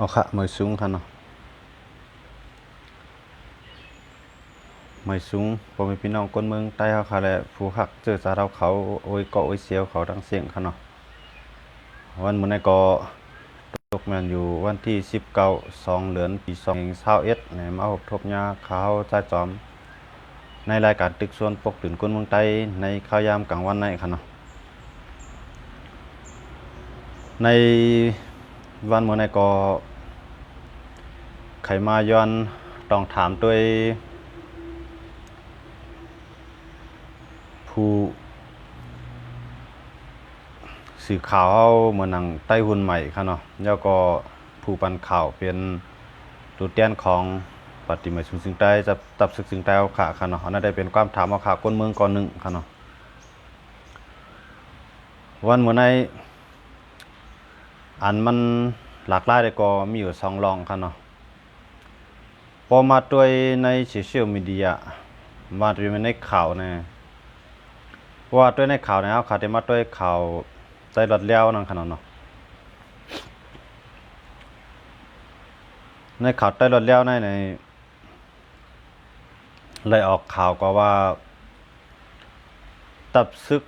เอาค่ะมือสูงค่ะเนาะมือสูงผมเป็นพี่น้องคนเมืองใต้เขาค่ะแหละผู้หักเจอสาเราเขาโอ้ยเกาะโอ้ยเสียวเขาดังเสียงค่ะเนาะวันมื้อนี้ก็ตกแม่นอยู่วันที่19 2เดือนปี2021เนี่ยมาพบทบยาขาวจ่าจอม ในรายการตึกส่วนปกตื่นคนเมืองใต้ในข่าวยามกลางวันในค่ะเนาะในวันเมื่อในก็ ขมาย้อนต้องถามด้วยผู้สื่อข่าวเอาเหมือนหนังใต้หุ่นใหม่ครับเนาะแล้วก็ผู้ปันข่าวเป็นตัวแทนของปฏิมาชุมสิงใต้จะตับศึกสิงใต้เอาขาครับเนาะนนั้นได้เป็นความถามเอาขาก้นเมืองก่อนหนึ่งครับเนาะวันเมื่อในอันมันหลากหลายเลยก็มีอยู่สองรองครับเนาะ พอมาด้วยในโซเชียลมีเดียมาด้วยในข่าวนะว่าด้วยในข่าวนะครับข่าวที่มาด้วยข่าวใจรถเลี้ยวนั่นขนาดเนาะในข่าวใต้รถเลี้ยวในในเลยออกข่าวก็ว่า ตับซึก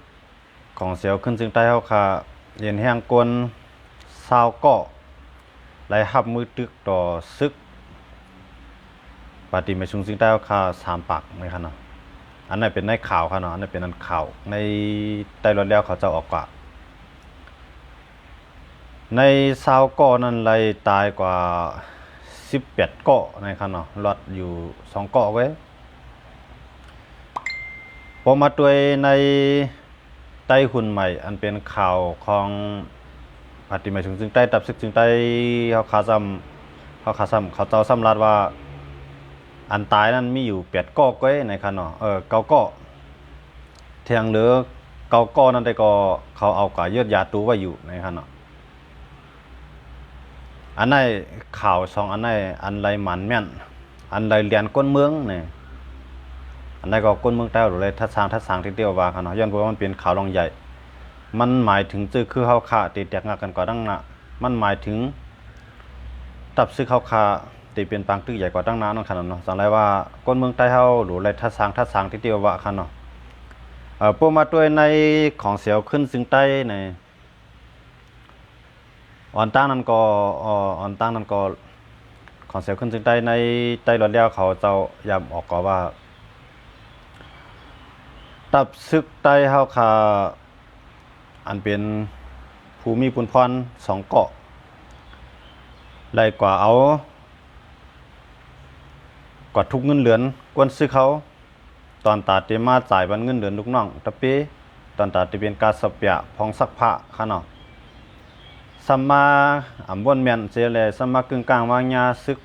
ของเสียวขึ้นซึ่งใต้เขาค่ะเย็นแห้งกวนซาวก็ไหลหับมือตึกต่อซึก ปฏิมาชุงสิงได้ค่าสามปากไหมครับเนาะอันนั้นเป็นในข่าวครับเนาะอันนั้นเป็นอันข่าวในใต้รถแล้วเขาจะออกกว่า ในซาวก็นั้นไล่ตายกว่าสิบแปดเกาะนะครับเนาะรอดอยู่สองเกาะไว้พอมาด้วในใต้หุ่นใหม่ อันเป็นข่าวของปฏิมาถึงจึงใต้ตับซึกจึงใต้เขาคาซ้ำเขาคาซ้ำเขาเจ้าซ้ำรัดว่า อันตายนั้นมีอยู่แปดก้อก้อยในคันเนาะเออเก้าก้อเทียงเหลือเก้าก้อนั้นได้ก็เขาเอากาเยือดยาตูไว้อยู่ในคันเนาะอันไหนข่าวสองอันไหนอันไรหมันแม่น อันไรเรียนก้นเมืองเนี่ยอันไหนก็ก้นเมืองใต้หรือไรทัดสางทัดสางที่เดียวว่าคันเนาะย้อนเพราะว่ามันเป็นข่าวรองใหญ่ มันหมายถึงจื้อคือเฮาขาตีแตกงักกันกว่าดังนะมันหมายถึงตับซื้อเฮาคา ตีเป็นปางตึกใหญ่กว่าดังนานั่นขนาดเนาะสังไรว่าก้นเมืองใต้เฮาหรือไรทัดสางทัดสางที่เดียวว่าคันเนาะเอ่อพวกมาด้วยในของเสียวขึ้นซึ่งใต้ในอ่อนตั้งนั้นก็อ่ออ่อนตั้งนั้นก็ของเสียวขึ้นซึ่งใต้ในใต้รถเลี้ยวเขาเจ้ายามออกก็ว่า ตับซึกใต้เฮาคาอันเป็นภูมิปุนพรสองเกาะไรกว่าเอา กว่าทุกเงินเหลือนกวนซื้อเขา ตอนตาเตมาจ่ายบันเงินเดือนลูกน้องตะเปตอนตาเตเป็นการสเปียพองสักพระค่ะเนาะสัมมาอำวนเมียนเจเลสัมมากึ่งกลางวางยาซึก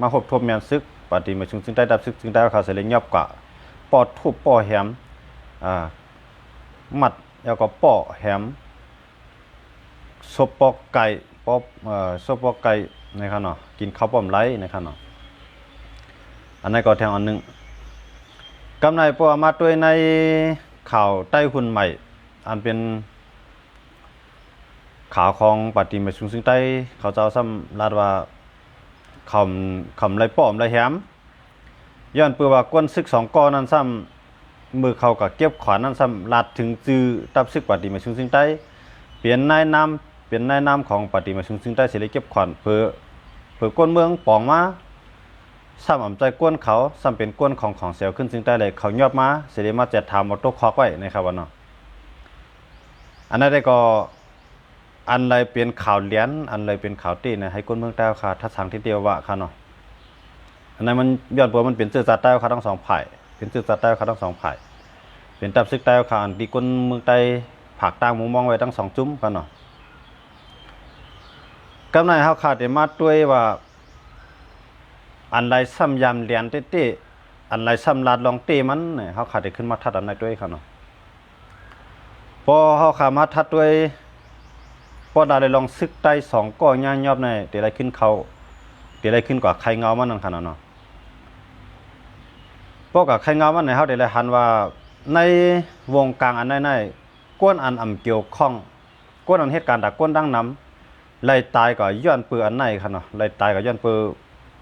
มาพบทบเมียนซึกปฏิมาชุงซึงได้ดับซึกซึงได้เขาเสลงยอบกว่าปอดทุบปอแหมอ่ามัดแล้วก็ปอแหมซบปอกไก่ปอเอ่อซบปอกไก่นะครับเนาะกินข้าวป้อมไหลนะครับเนาะ อันนั้นก็แทงอันหนึงกำไรปัวมาด้วยในข่าวใต้หุ่นใหม่ อันเป็นข่าวของปฏิมาชุงซึ่งใต้เขาเจ้าซ้ำลาดว่าคำคำไรป้อมไรแหมย้อนเปือว่ากวนซึกสองก้อนนั้นซ้ำมือเขากับเก็บขวานนั้นสำลัดถึงจือตับซึกปฏิมาชุงซึ่งใต้เปลี่ยนนายนาเปลี่ยนนายนาของปฏิมาชุงซึ่งใต้เสรีเก็บขวานเพื่อเพื่อก้นเมืองปองมา ซ้ำอ่ำใจก้นเขาซ้ำเป็นก้นของของเสียวขึ้นซึ่งใต้เลยเขายอบมาเสรีมาจะทำมอโต้คอกไว้นะครับวันเนาะอันนั้นได้ก็อันไรเป็นข่าวเหรียญอันไรเป็นข่าวตีนะให้ก้นเมืองใต้ค่ะทัดทางที่เดียวว่าค่ะเนาะอันนั้นมันย้อนเปมันเป็นเสื้อจัดใต้ค่ะทั้งสองฝ่ายเป็นสื่อสัตว์ใต้เขาทั้งสองฝ่ายเป็นตับซึกใต้เขาอันที่คนเมืองใต้ผักต่างมุมมองไว้ทั้งสองจุ้มกันเนาะกำไรเฮาขาดได้มาด้วยว่า อันไรซ้ำยำเลียนเต้ๆอันไรซ้ำลาดลองเต้มันเนี่ยเฮาขาดได้ขึ้นมาทัดอันไหนด้วยเขาเนาะพอเฮาขามาทัดด้วยพอได้เลยลองซึกใต้สองก้อย่างยอบในเดี๋ยวไรขึ้นเขาเดี๋ยวไรขึ้นกว่าใครเงามันนั่นขนาดเนาะพวกกับใครเงามันในเฮาได้เลยหันว่าในวงกลางอันใดๆก้นอันอ่ำเกี่ยวข้องก้นอันเหตุการณ์ดักก้นดังน้ำไล่ตายก็ย้อนเปืออันไหนคันเนาะไล่ตายก็ย้อนเปือ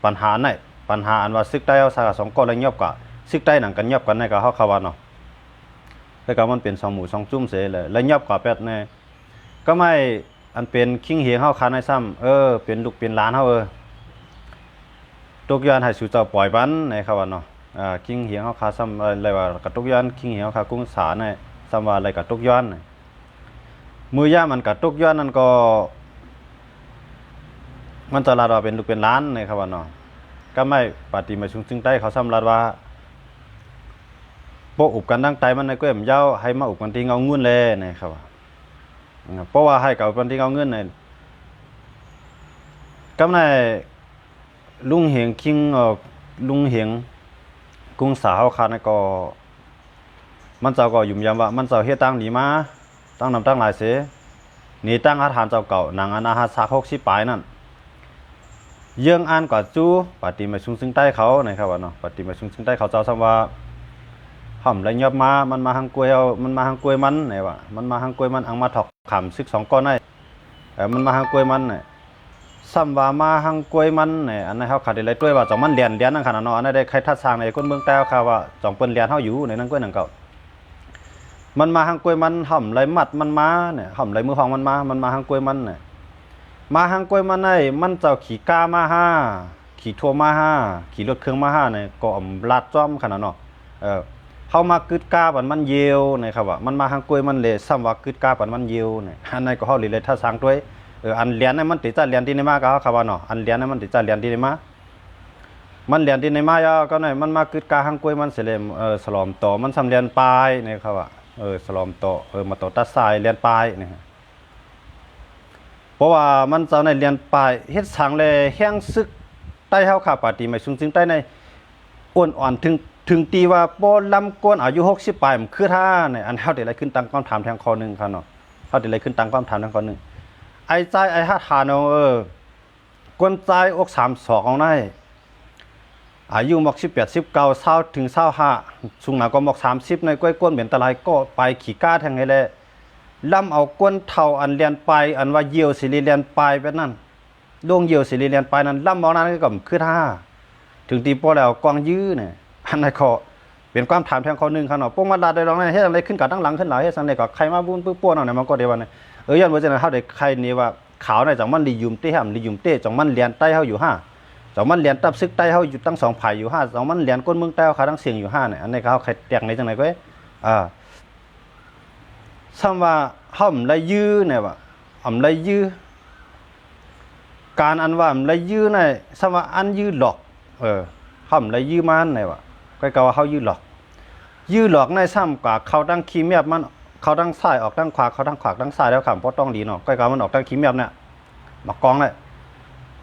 ปัญหาไหนปัญหาอันว่าซึกได้เอาสากสองก้อนแล้วยอบก็ซึกได้หนังกันยอบกันในก็เฮาเขาว่าเนาะแล้วก็มันเป็นสองหมู่สองจุ่มเสยเลยแล้วยอบก็แปดแน่ก็ไม่อันเป็นคิงเหียงเฮาคันให้ซ้ำเออเป็นลูกเป็นหลานเฮาเออตุกยานให้สู่เจ้าปล่อยบันในเขาว่าเนาะอ่าคิงเหียงเฮาคาซ้ำอะไรว่ากระตุกยานคิงเหียงเฮาคากุ้งสาในซ้ำว่าอะไรกระตุกยานมือย่ามันกระตุกยานนั่นก็ มันจะลาดว่าเป็นลูกเป็นล้านในครับว่าเนาะก็ไม่ปฏิมาชุงซึ่งใต้เขาซ้ำลาดว่าโปอุบกันตั้งใจมันในก้วยมนเย้าให้มาอุบกันที่เงาเงินเลยนะครับว่าเพราะว่าให้กับกันที่เงาเงินเนี่ยก็ในลุงเหงคิงเอ่อลุงเหงกุ้งสาวคานก็มันเจ้าก็ยุ่มยามว่า มันเจ้าเฮ็ดตั้งหนีมาตั้งนำตั้งหลายเสหนีตั้งอาหารเจ้าเก่านังอนาหาสักหกสิบปลายนั่น เยื่องอ่านกว่าจู้ปฏิมาชุงซึ่งใต้เขานะครับว่าเนาะปฏิมาชุงซึ่งใต้เขาเจ้าซ้ำว่าห่อมไรยอบมา มันมาหางกล้วยเอามันมาหางกล้วยมันไหนวะมันมาหางกล้วยมันอังมาถอกขำซึกสองก้อนได้เออมันมาหางกล้วยมันเนี่ยซ้ำว่ามาหางกล้วยมันเนี่ยอันนั้นเขาขาดอะไรด้วยว่าจองมันเรียนเรียนนั่นขนาดเนาะอันนั้นได้ใครทัดสร้างในคนเมืองแต้วค่ะว่าจองเปิ้นเรียนเฮาอยู่ในนั้นกล้วยนั่นเก่ามันมาหางกล้วยมันห่อมไรมัดมันมาเนี่ยห่อมไรมือของมันมา มันมาหางกล้วยมันเนี่ย มาหังกล้วยมาในมันเจ้าขี่ก้ามาห้าขี่ทัวมาห้าขี่รถเครื่องมาห้าเนี่ยก็อำลาดจ้อมขนาดเนาะเออเฮามากึดกาปันมันเยียวนะครับว่ามันมาหังกล้วยมันเลยซ้ำว่ากึดกาปันมันเยียวเนี่ยอันนั้นก็เฮาเลยเลยถ้าสร้างด้วยเอออันเรียนนั้นมันติดจะเรียนที่ในมาก็เฮาครับว่าเนาะอันเรียนนั้นมันติดจะเรียนที่ในมามันเรียนที่ในมายาก็เนี่ยมันมากึดกาหังกล้วยมันเสลยเออสลอมต่อมันสำเรียนปลายนะครับว่าเออสลอมต่อเออมาต่อตัดสายเรียนปลายเนี่ย ราะว่ามันเจ้าในเรียนปลายเฮ็ดสังเลยแห้งซึกใต้เฮาขาปาติไม่สูงซึงใต้ในอ้วนอ่อนถึงถึงตีว่าบ่ลำก้นอายุ60ปลายมันคือท่าเนี่ยอันเฮาได้อะไรขึ้นตั้งควาถามแทงข้อหนึงครับเนาะเฮาได้อะไรขึ้นตั้งควาถามแทงข้อหนึงไอ้ใจไอ้หาทานเอาเออก้นใจอก32เอาได้อายุหมอก18 19 20ถึง25สูงหนาก็หมอก30ในก้อยก้นเหม็นตะไลก็ไปขี่ก้าแทงให้แล ล่ำเอาก้นเท่าอันเรียนไปอันว่าเยียวสิริเรียนไปแบบนั้นดวงเยียวสิริเรียนไปนั้นล่ำเอานั้นก็คือท่าถึงตีโปแล้วกวางยื้อเนี่ยอันนั้นก็เป็นความถามแทงข้อหนึงครับเนาะพวกมาดาได้ลองเฮ็ดอะไรขึ้นกับตั้งหลังขึ้นหลังเฮ็ดสังเลยก็ใครมาบุญปื้อป้วนเอาเนี่ยมันก็ได้ว่าเนี่ยเออย้อนว่าจังนั้นเฮาได้ใครนี่ว่าขาวในจังมันลิยุมเต้หำลิยุมเต้จังมันเรียนใต้เฮาอยู่ห้าจังมันเรียนตับซึกใต้เฮาอยู่ตั้งสองไผ่อยู่ห้าจังมันเรียนก้นเมืองใต้เฮาขาทั้งเสียงอยู่ห้าเนี่ยอันนี้เฮาใครแตกในจังไหนก็เอ้อ่า ซ้ำว่าเฮามันละยื้อเนี่ยว่าอำละยื้อการอันว่าอำละยื้อเนี่ยซ้ำว่าอันยื้อหลอก เออเฮามันละยื้อมันเนี่ยว่าก็กว่าเฮายื้อหลอก ยื้อหลอกในซ้ำกว่าเขาตั้งคีเมียบมันเขาตั้งซ้ายออกตั้งขวาเขาตั้งขวาตั้งซ้ายแล้วคำบ่ต้องดีเนาะก็ก็มันออกตั้งคีเมียบเนี่ยมากองเลย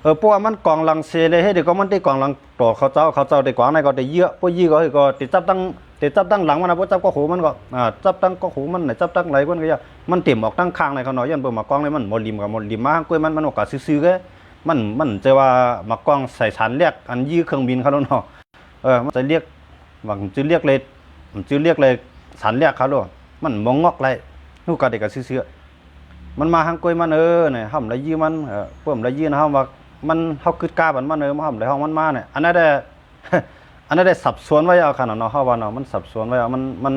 เออพว่ามันกองลังเซเลยให้เดี๋ยวก็มันได้กองลังต่อเขาเจ้าเขาเจ้าได้กวางในก็ได้เยอะพวกยี่ก็ก็ติดจับตั้ง แติดจับตั้งหลังมันนะพวกจับก็หูมันก็อ่าจับตั้งก็หูมันไหนจับตั้งไหลมันก็ย่ามันเต็มออกตั้งข้างในเขาหน่อยยันเปิ่มากองเลยมันหมดริมกับหมดริมมากกล้วยมันมันออกกะซื่อๆแกมันมันจะว่ามากองใส่สันเรียกอันยี่เครื่องบินเขาแล้วเนาะเออมันจะเรียกว่ามันจะเรียกเลยมันจะเรียกเลยสันเรียกเขาแล้วมันมองงอกเลยนูกกะเด็กกะซื่อๆมันมาหางกล้วยมันเออเนี่ยห้ามไรยี่มันเออเปิ่มไรยี่นะห้ามว่ามันเฮาคืดกาบันมาเนอมาห่ำได้ห้องมันมาเนี่ยอันนั้นได้ อันนั้นได้สับสวนไว้เอาขนาดเนาะเฮาว่าเนาะมันสับสวนไว้เอามันมัน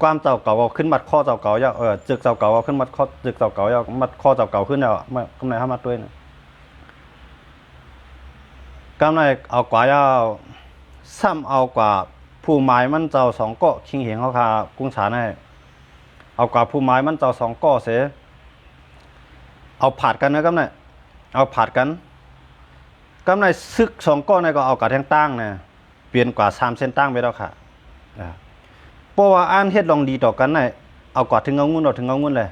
ความเจ้าเก่าเอาขึ้นมัดข้อเจ้าเก่าอย่าเออจึกเจ้าเก่าเอาขึ้นมัดข้อจึกเจ้าเก่าอย่ามัดข้อเจ้าเก่าขึ้นแล้วมากำไรเฮามาด้วยนี่ยกำไรเอากว่ายาวซ้ำเอากว่าผู้หมายมันเจ้าสองกาะคิงเหงเฮาคากุ้งฉานให้เอากว่าผู้หมายมันเจ้าสองกาะเสเอาผาดกันนะกำไรเอาผัดกันกำในซึกสองก้อนในก็เอากระแทงตั้งเนี่ย เปลี่ยนกว่าสามเส้นตั้งไปแล้วค่ะเพราะว่าอ่านเฮ็ดลองดีต่อกันเนี่ยเอากว่าถึงเอางุ่นเอาถึงเอางุ่นเลย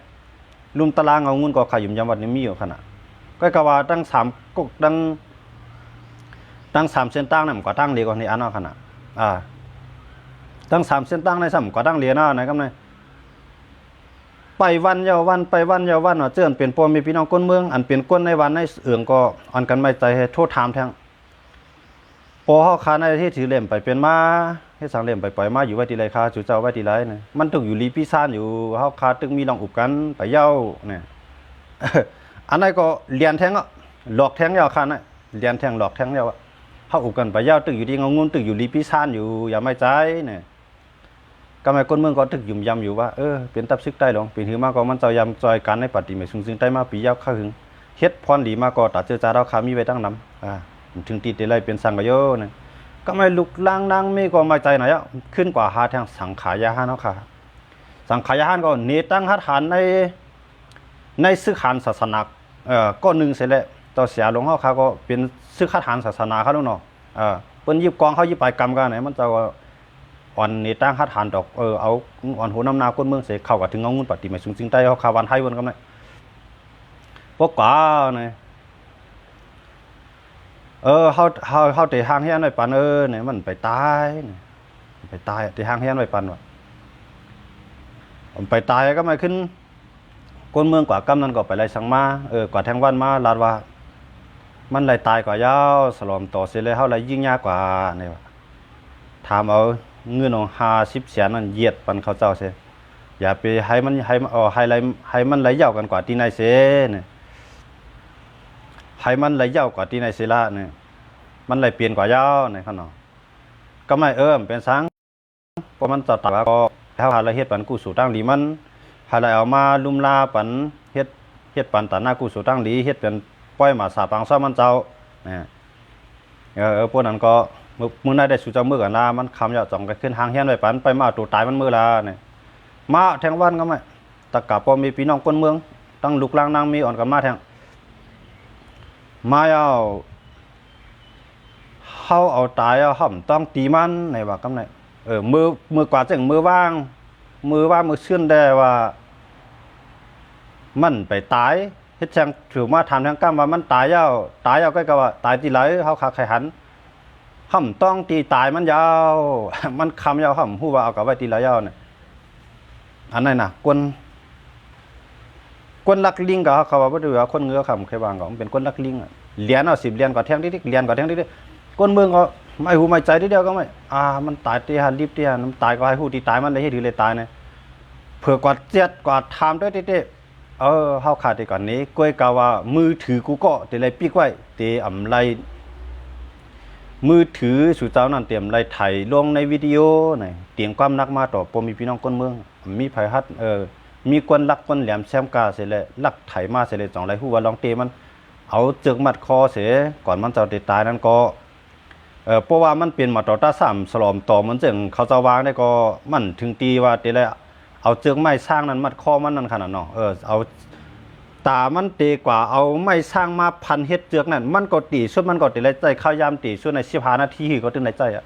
ลุมตารางเอางุ่นก็ขยุ่มยำวัดนี้มีอยู่ขนาดก็กะว่าตั้งสามกกตั้งตั้งสามเส้นตั้งนี่นก็ตั้งเรียกว่านี่อันเอาขนาดอ่าตั้งสามเส้นตั้งในสามก็ตั้งเรียนเอาไหนกำในไปวันยาววันไปวันยาววันว่าเจือนเป็นพ่อม่พี่น้องคนเมืองอันเป็นคนในวันในเอืองก็อันกันไม่ใจให้โทษถามแทง ปอเฮาคาในที่ถือเล่มไปเป็นมาเฮ็ดสังเล่มไปปล่อยมาอยู่ไว้ที่ไรคาจูเจ้าไว้ที่ไรนะมันต้องอยู่ลีปีซ่านอยู่เฮาคาตึงมีลองอุบกันไปเย้าเนี่ยอันนั้นก็เลียนแทงอะหลอกแทงยาวคันน่ะเลียนแทงหลอกแทงยาวอะเฮาอุกันไปยาวตึกอยู่ที่งงุนตึกอยู่ลีปีซานอยู่อย่าไม่ใจเนี่ยก็ไม่คนเมืองก็ตึกยุ่มยำอยู่ว่าเออเป็นตับซึกได้หรองปีถือมาก็มันเจ้ายำจอยกันในปฏิเมซึ่งซึ่งได้มาปียาวเข้าหึงเฮ็ดพรดีมาก็ตัดเจอจาเราคามีไว้ตั้งนำอ่า ถึงติดได้เลยเป็นสังกโยนี่ยก็ไม่ลุกล่างนางมีก็ไม่ใจไหนอะขึ้นกว่าหาทางสังขายาหาเนาะค่ะ สังขายาหานก็เนตั้งหัดหันในในซึกหันศาสนาเอ่อก็หนึ่งเสร็จแล้วต่อเสียหลวงเฮาเขาก็เป็นซึกหัดหันศาสนาเขาล้วเนาะเออเปิ้นยิบกองเขายิบไปกรรมกันไหนมันจะอ่อนเนี่ตั้งหัดหันดอกเออเอาอ่อนหัวน้ำนาก้นเมืองเสเข้ากับถึงเอางุ่นปฏิมาสูงจริงใต้เขาคาวันให้วันกำไดพวกกว่าเนี่ย เออเฮาเฮาเฮาแต่ทางเฮียนไว้ปันเออเนี่ยมันไปตายเนี่ยไปตายที่ทางเฮียนไว้ปันว่ะมันไปตายก็ไม่ขึ้นคนเมืองกว่ากำนั้นก็ไปไล่สังมาเออกว่าแทงวันมาลาดว่า มันไล่ตายกว่ายาวสลอมต่อเสียเลยเฮาไล่ยิ่งยากกว่าเนี่ว่าถามเอาเงินของ50แสนนั่นเหยียดปันเขาเจ้าเสียอย่าไปให้มันให้เออให้ไล่ให้มันไหลยาวกันกว่าที่นายเสเนี่ย ให้มันไหลเยากว่าที่ในายเสละเนี่ยมันไหลเปลี่ยนกว่าเยาในข้างนอกก็ไม่เอิ้มเป็นสังเพราะมันจะตัดก็ถ้าหาละเฮ็ดปันกู้สู่ตั้งดีมันพาลยเอามาลุมลาปันเฮ็ดเฮ็ดปันตาหน้ากู้สู่ตั้งหลีเฮ็ดเป็นป้อยหมาสาปังซ้อมันเจ้านะเออเออพวกนั้นก็มือมื้อในได้สู่เจ้ามือกันลามันคำยาวจ่องกันขึ้นหางเฮียนไว้ปันไปมาตัวตายมันมือลาเนี่ยมาแทงวันก็ไม่ตะกะพอมีพี่น้องคนเมืองตั้งลูกลางนางมีอ่อนกันมาแทง มาเอาเฮาเอาตายเอาห่ำต้องตีมันในว่ากำไดเออมือมือกว่าจังมือว่าง มือว่ามือเชื่อนได้ว่า มันไปตายเฮ็ดจังถือมาถามทางกรรมว่ามันตายยาวตายยาวก็ก็ว่าตายที่ไหลเฮาขาไขหันห่ำต้องตีตายมันยาว มันคำยาวห่ำฮู้ว่าเอากับไว้ตีหลยาวเนี่ยอันนั้นน่ะกวน กวนลักลิงก็เขาว่าบ่ได้ว่าคนเงือคำเคยวางก็มันเป็นคนลักลิงอะเหรียญเอา10เหรียญก็แทงดิๆเหรียญก็แทงดิๆคนเมืองก็ไม่หูไม่ใจทีเดียวก็ไม่อ่ามันตายตีหันรีบตีหันมันตายก็ให้ฮู้ที่ตายมันเลยเฮ็ดถือเลยตายเนี่ยเผื่อกว่าเจ็ดกว่าทำด้วยเด้ๆเออเฮาขาดไปก่อนนี้ก้อยกาว่ามือถือกูก็เตเลยปีกไว้เตอำไรมือถือสู่เจ้านั่นเตรียมไรไถลงในวิดีโอนี่เตียงความนักมาต่อปมีพี่น้องคนเมือง มีไผฮัดเออ มีกวนลักกวนแหลมแซมกาเสร็จแล้วลักไถมาเสร็จแล้วสองไรฮู้ว่าลองเตมันเอาจึกมัดคอเสียก่อนมันจะติดตายนั่นก็เออเพราะว่ามันเป็นมาต่อตาสามสลอมต่อมันจึงเขาจะวางได้ก็มันถึงตีว่าเตเลยเอาเจือกไม้สร้างนั้นมัดคอมันนั่นขนาดเนาะเออเอาตามันตีกว่าเอาไม้สร้างมาพันเฮ็ดเจือกนั่นมันก็ตีส่วนมันก็ตีเลยใจเข้ายามตีส่วนใน15นาทีก็ถึงในใจอะ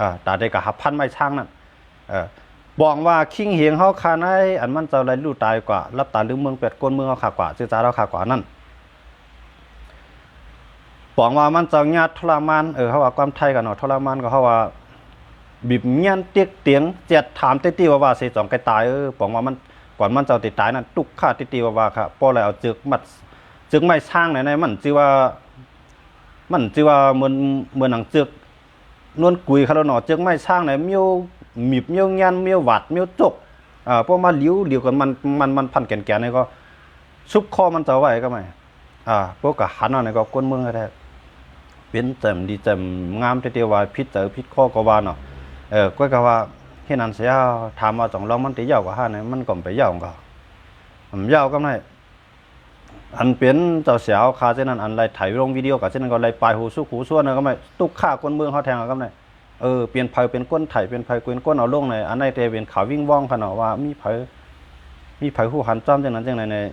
อ่าตาได้ก็หับพันไม้สร้างนั่นเออ บอกว่าคิงเหียงเฮาคาในอันมันจะไรรู้ตายกว่า รับตาลืมเมืองเป็ดก้นเมืองเฮาขากว่าซื่อจาเราขากว่านั่นบอกว่ามันจะญาติทรมานเออเขาว่าความไทยกันเนาะทรมานก็เขาว่าบีบเงี้ยนเตียกเตียงเจ็ดถามเตตีว่าว่าเสจองไกตายเออบอกว่ามันก่อนมันจะติดตายนั่นตุกค่าเตตีว่าว่าค่ะป้ออะไรเอาจึกมัดจึกไม่สร้างไหนไหนมันจือว่า มันจือว่าเหมือนเหมือนหนังจึกนวลกุยเขาแล้วเนาะจึกไม่สร้างไหนมียว มีบเมียวเงี้ยนเมียวหวัดเมียวจกอ่าพวกมาลิ้วเดียวกันมันมันมันพันแก่นๆนี่ก็ซุบคอมันจะไหวก็ไม่อ่าพวกก็หันอาไหนก็ก้นเมืองก็ได้เป็นเต็มดีเต็มงามเดียวว่าพิษเจอพิษข้อก็ว่าเนาะเออก็ก็ว่าเฮ็ดนั้นเสียถามว่าสองลองมันติยาวกว่าห้าเนี่ยมันก็ไปยาวก็มันยาวก็ได้อันเป็นเจ้าเสียวคาเช่นนั้นอันไรถ่ายลงวิดีโอกับเช่นนั้นก็ไรปลายหูสุกหูส่วนนะก็ไม่ตุกฆ่าคนเมืองเขาแทงก็ได้ เออเปลี่ยนไผเป็นก้นไถเป็นไผเป็นก้นเอาลงในอันไหนเตเป็นข่าววิ่งว่องขนาดว่ามีไผมีไผหูหันจ้อมจังนั้นจังไหนเนี่ย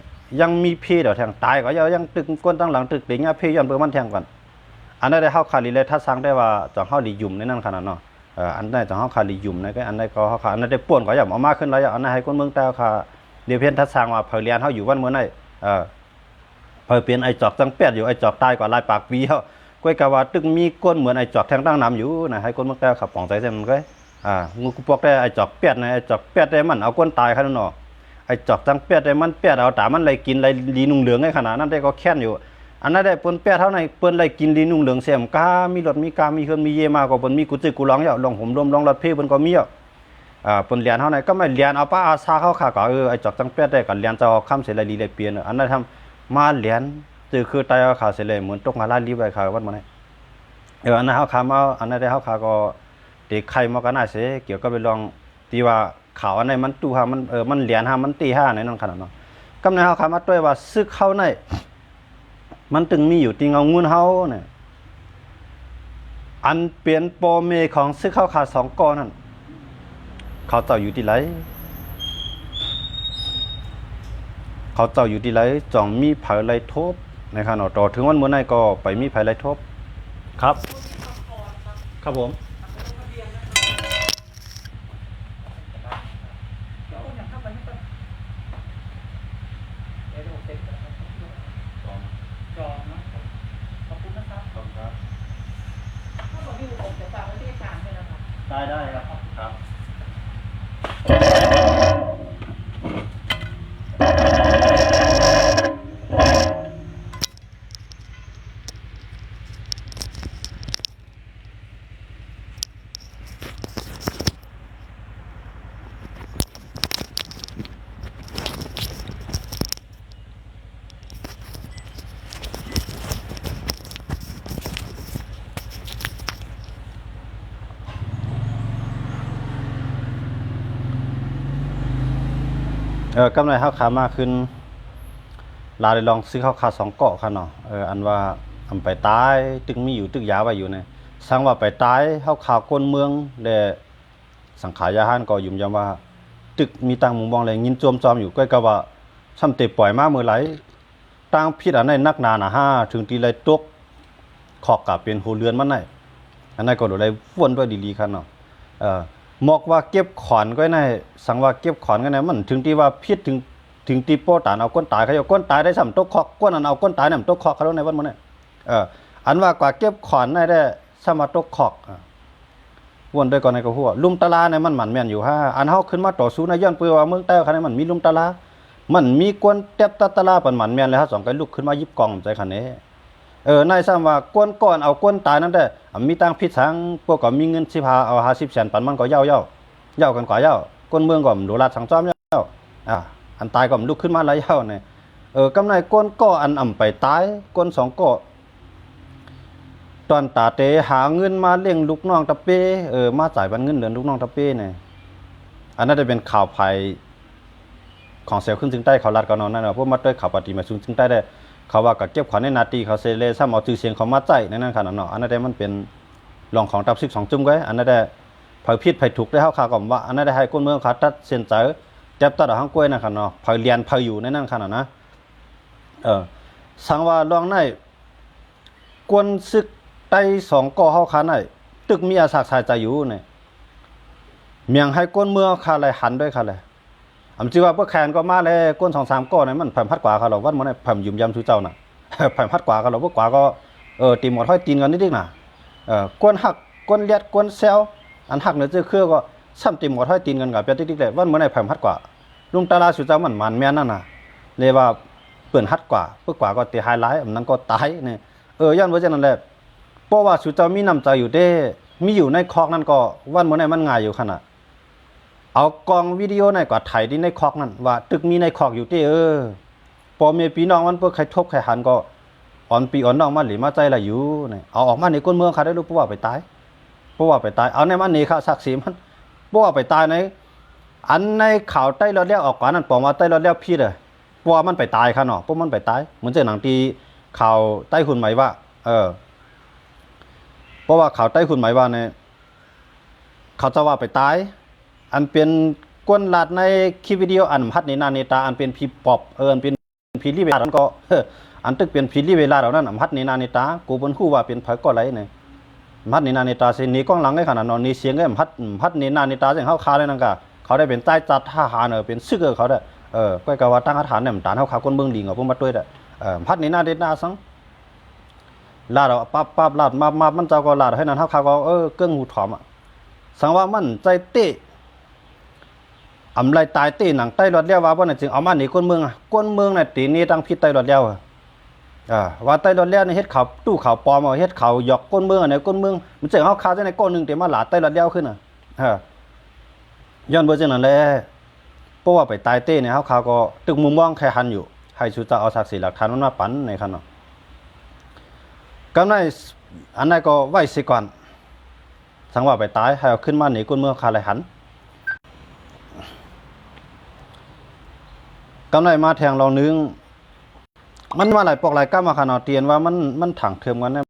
ยังมีพี่เดี๋ยวแทงตายก็ยังยังตึกก้นตั้งหลังตึกเดียพี่ย้อนเบิ่มันแทงก่อนอันนั้นได้เฮาคาลิเลยถ้าสั่งได้ว่าจังเฮาลิยุมในนั้นขนาดเนาะเอออันนั้นจังเฮาคาลิยุมในก็อันนั้นก็เฮาคาอันนั้นได้ป่วนก็อย่าเอามาขึ้นแล้วอย่าอันนั้นให้คนเมืองแต่ค่ะเรียนเพียนถ้าสั่งว่าเผาเรียนเฮาอยู่วันเมื้อนั้นเออเผาเปลี่ยนไอ้จอกจังแปดอยู่ไอ้จอกตายกว่าลายปากวีเฮา ก้อยกะว่าตึงมีก้นเหมือนไอ้จอกแทงตั้งน้ำอยู่นะให้คนมืองแต่ขับป่องใจเส้นมันก็อ่างูกูปอกได้ไอ้จอกแปดนะไอ้จอกแปดได้มันเอาก้นตายขนาดนาะไอ้จอกจังแปดได้มันแปดเอาตามันเลยกินเลยลีนุ่งเหลืองไอ้ขนาดนั้นได้ก็แค้นอยู่ อันนั้นได้เปิ้นแป้เท่าไหนเปิ้นไล่กินลีนุ่งเหลืองเสียมกามีรถมีกามีเครื่องมีเยมาก็เปิ้นมีกุจิกุร้องอย่าลองผมรวมลองรถเพเปิ้นก็มีอะอ่าเปิ้นเรียนเท่าไหนก็ไม่เรียนเอาป้าอาซาเข้าขาก็เออไอ้จอกจังแป้ได้ก็เรียนจะเอาคำเสร็จลีเลยเปลี่ยนอันนั้นทำมาเหรียญ จือคือตายเอาขาเสยเลยเหมือนตกมาลาลีไว้ขาวันมาไหนเอออันนั้นเฮาขามาอันนั้นได้เฮาขาก็ตีไข่มาก็น่าเสยเกี่ยวก็ไปลองตีว่าข่าวอันไหนมันตู้หามันเออมันเหรียญหามันตีห้าในนั้นขนาดเนาะกำในเฮาขามาด้วยว่าซึกเข้าในมันตึงมีอยู่ตีเงางูนเฮาเนี่ยอันเปลี่ยนโปรเมของซึกเข้าขาสองกอนั่นเขาเจ้าอยู่ที่ไหนเขาเจ้าอยู่ที่ไรจ่องมีไผไรทบ ในขณะต่อถึงวันเมื่อไหนก็ไปมีไผไรทบครับ ครับผมจองนะขอบคุณนะครับถ้าบอกที่ผมจะฝากไว้ที่อาจารย์ด้วยนะครับ ได้ได้ครับครับ เออกำไรเฮาขามาขึ้น ลาได้ลองซื้อข้าวขาสองเกาะค่ะเนาะเอออันว่าอำไปตายตึกมีอยู่ตึกยาไว้อยู่เนี่ยสังว่าไปตายเฮาขาก้นเมืองแลสังขายาหานก็ยุ่มยำว่า ตึกมีตังมุมมองแลยินจวมจอมอยู่ใกล้กับว่าซ้ำเตปล่อยมาเมื่อไหร่ตั้งพิษอันไหนนักนานะฮะถึงตีไรตกขอกกับเป็นหูเรือนมันไหนอันนั้นก็โดนไรวนด้วยดีๆคันเนาะเออ มอกว่าเก็บขอนก็ในสังว่าเก็บขอนก็ในมันถึงที่ว่าพิษถึงถึงตีโป้ตานเอาก้นตายเขาเอาก้นตายได้สำตกคอกก้นอันเอาก้นตายนี่ยมันตกคอกเขาในวันมันเนี่ยเอออันว่ากว่าเก็บขอนได้ได้สมาตกคอกอะวนด้วยก่อนในกระหัวลุมตะลาเนี่ยมันหมันแม่นอยู่ฮะอันเฮาขึ้นมาต่อสู้ในย้อนเปือว่าเมืองใต้คันนี้มันมีลุมตะลามันมีกวนเต็บตะตะลาปันหมันแม่นเลยฮะสองไกลุกขึ้นมายิบกองใจคันนี้ เออนายซ้ำว่ากวนก่อนเอากวนตายนั่นได้อะมีตังพิษสังพวกก็มีเงินสิพาเอา50แสนปันมันก็เย้าเย้าเย้ากันกว่าเย้ากวนเมืองก็มนดูลาดสังจอมเย้าอะอันตายก็มันลุกขึ้นมาหลายเย้าเนี่ยเออกำไรก้นก็อันอ่ำไปตายก้นสองก็ตอนตาเตหาเงินมาเลี้ยงลูกน้องตะเป้เออมาจ่ายบันเงินเดือนลูกน้องตะเป้เนี่ยอันนั้นจะเป็นข่าวภัยของเซลขึ้นถึงใต้เขาลัดกันนอนนั่นนะพวกมาด้วยข่าวปฏิมาสูงถึงใต้ได้ เขาว่ากับเก็บขวัญในนาตีเขาเซเลซ้ำเอาชื่อเสียงเขามาใจในนั้นขนาดเนาะอันนั้นได้มันเป็นรองของตับซิกสองจุ่มไว้อันนั้นได้เผยพิษเผยถูกได้เฮาข่าก่อนว่าอันนั้นได้ให้ก้นเมืองขาตัดเส้นใจจับตัดเอาหางกล้วยนะครับเนาะพอยเรียนพอยอยู่ในนั่นขนาดนะเออสังว่าลองในกวนซึกไต้สองก่อเฮาคันไอ้ตึกมีอาสากสายใจอยู่เนี่ยเมียงให้ก้นเมืองคาอะไรหันด้วยคาอะไร อำจิว่าเพื่อแคนก็มาเลยก้นสองสามก้อเนี่มันเพิ่พัดกว่าเขาหรอกวัดมันเนี่ยเพิ่มยุ่มยำชูเจ้าน่ะเพิ่พัดกว่าเขาหรอกพวกกว่าก็เออตีหมดห้อยตีนกันนิดนึงน่ะเออกวนหักกวนเลียดกวนเซลอันหักเนี่ยเจอเครือก็ซ้ำตีหมดห้อยตีนกันกับเปียติ๊กๆเลยวัดมันเนี่ยเพิ่มพัดกว่า ลุงตาลาสุเจ้ามันมันแม่นั่นน่ะเลยว่าเปิ่นฮัดกว่าเพื่อกว่าก็ตีไฮไลท์อันนั้นก็ตายเนี่ยเออย้อนว่าจังนั้นแหละเพราะว่าสุเจ้ามีน้ำใจอยู่เด้มีอยู่ในคอกนั่นก็วันมื้อไหนมันง่ายอยู่ขนาด เอากองวิดีโอในก็ถ่ายที่ในคอกนั่นว่าตึกมีในคอกอยู่เด้เออพอเมียพี่น้องมันเพื่อใครทบใครหันก็อ่อนปีอ่อนน้องมันหรือมาใจละอยู่เนี่ยเอาออกมาในก้นเมืองค่ะได้รู้เพราะว่าไปตายเพราะว่าไปตายเอาในมันนี่ค่ะศักดิ์ศรีมันเพราะว่าไปตายในอันในข่าวใต้รถเลี้ยวออกก่อนนั่นปอมาใต้รถเลี้ยวพี่เลยเพราะว่ามันไปตายค่ะเนาะพวกมันไปตายเหมือนเจอหนังตีข่าวใต้หุ่นไหมว่า เออ เพราะว่าข่าวใต้หุ่นไหมว่าเนี่ยเขาจะว่าไปตาย อันเป็นกวนลาดในคลิปวิดีโออันพัดในนาเนตาอันเป็นพีปอบเอออันเป็นพีรีเวลานั้นก็อันตึกเป็นพีรีเวลาเหล่านั้นอันพัดในนาเนตากูบนคู่ว่าเป็นไผก็ไรเนี่ยพัดในนาเนตาเสยหนีกล้องหลังไอ้ขนาดนอนนี่เสียงไอ้พัดพัดในนาเนตาเสียงเขาคาเลยนั่นก็เขาได้เป็นใต้จัดทหารเออเป็นซึกเออเขาได้เออก็กะว่าตั้งฐานเนี่ยมันฐานเขาขาคนเมืองดีเอาพวกมาด้วยได้เออพัดนี่หน้าเน้าสังลาดเอาปั๊บปั๊บลาดมามามันเจ้าก็ลาดให้นั่นเขาขาก็เออเกิ้งหูถอมอะสังว่ามันใจเตะ อำไรตายเตะหนังใต้รถเลี้ยวว่าบ่น่ะจึงเอามาหนีคนเมืองอะคนเมืองน่ะตีนี้ตั้งพิษใต้รถเลี้ยวอะอ่าว่าใต้รถเลี้ยวนี่เฮ็ดเขาวตู้เขาวปลอมเอาเฮ็ดเขาวหยอกคนเมืองอันไหนคนเมืองมันจึงเฮาคาจังได๋ก้อนหนึงแต่มาหลาใต้รถเลี้ยวขึ้นอะเออย้อนเบอร์จังนั้นแหละเพราะว่าไปตายเต้เนี่ยเขาเขาก็ตึกมุมมองแค่หันอยู่ ให้ชูจะเอาศักดิ์ศรีหลักฐานมันมาปันในคันเนาะกำไรอันนั้นก็ไว้สิก่อนสังว่าไปตายให้เอาขึ้นมาหนีกุนเมืองคาไหลหัน กำไรมาแทงลองนึง มันมาหลายปอกหลายก้ามาขนาดเตียนว่ามันมันถังเทิมกันนะ